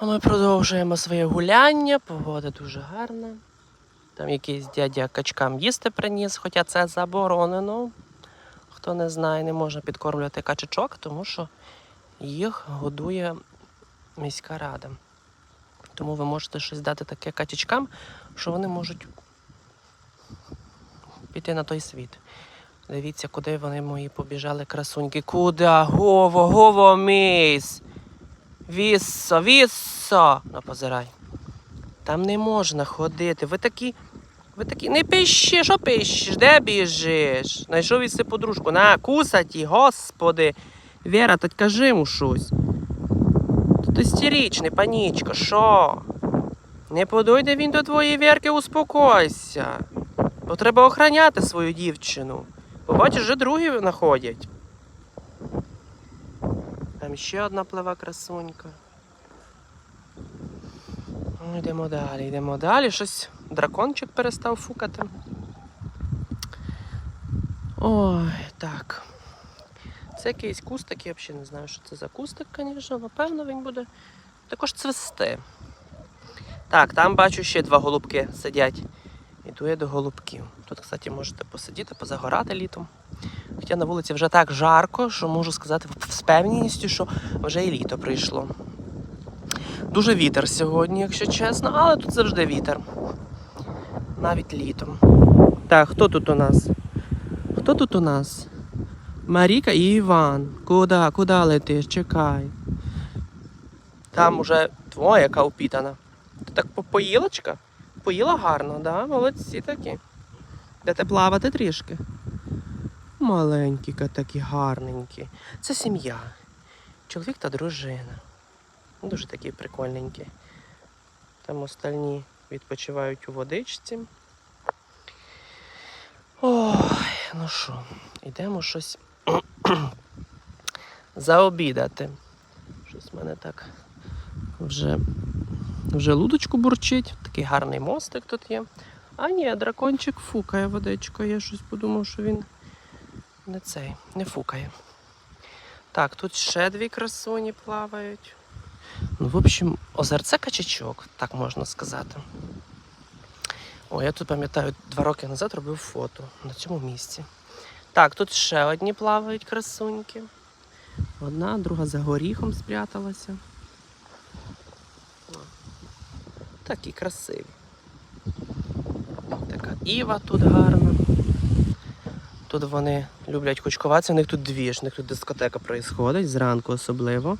А ми продовжуємо своє гуляння, погода дуже гарна. Там якийсь дядя качкам їсти приніс, хоча це заборонено. Хто не знає, не можна підкормлювати качечок, тому що їх годує міська рада. Тому ви можете щось дати таке качечкам, що вони можуть піти на той світ. Дивіться, куди вони мої побіжали красуньки. Куди? Гово, гово місь! Віссо, віссо! Ну, позирай. Там не можна ходити. Ви такі. Ви такі. Не пищи, що пищиш? Де біжиш? Знайшов із подружку. На, кусаті, господи. Віра, так кажи йому щось. Тут істеричний, панічка, що? Не подойде він до твоєї вірки, успокойся. Бо треба охраняти свою дівчину. Бо бачиш, вже другі находять. Там ще одна плава красунька. Ну, Йдемо далі, йдемо далі. Щось дракончик перестав фукати. Ой, так. Це якийсь кустик, я взагалі не знаю, що це за кустик, звісно. Напевно, він буде також цвести. Так, там бачу ще два голубки сидять. Іду я до голубків. Тут, кстати, можете посидіти, позагорати літом. Хоча на вулиці вже так жарко, що можу сказати з певністю, що вже і літо прийшло. Дуже вітер сьогодні, якщо чесно, але тут завжди вітер. Навіть літом. Так, хто тут у нас? Хто тут у нас? Маріка і Іван. Куди? Куди летиш? Чекай. Там уже твоя яка упітана. Ти так поїлочка? Поїла гарно, да? Молодці такі. Дете плавати трішки. Маленькі такі гарненькі. Це сім'я. Чоловік та дружина. Дуже такі прикольненькі. Там остальні відпочивають у водичці. Ой, ну що, йдемо щось заобідати. Щось в мене так вже, вже лудочку бурчить. Такий гарний мостик тут є. А ні, дракончик фукає водичкою. Я щось подумав, що він не цей, не фукає. Так, тут ще дві красуні плавають. Ну, в общем, озерце качачок, так можна сказати. О, я тут пам'ятаю, два роки назад робив фото на цьому місці. Так, тут ще одні плавають красуньки. Одна, друга за горіхом спряталася. Такі красиві. Така Іва тут гарна. Тут вони люблять кучкуватися, у них тут дві ж, у них тут дискотека проїсходить, зранку особливо.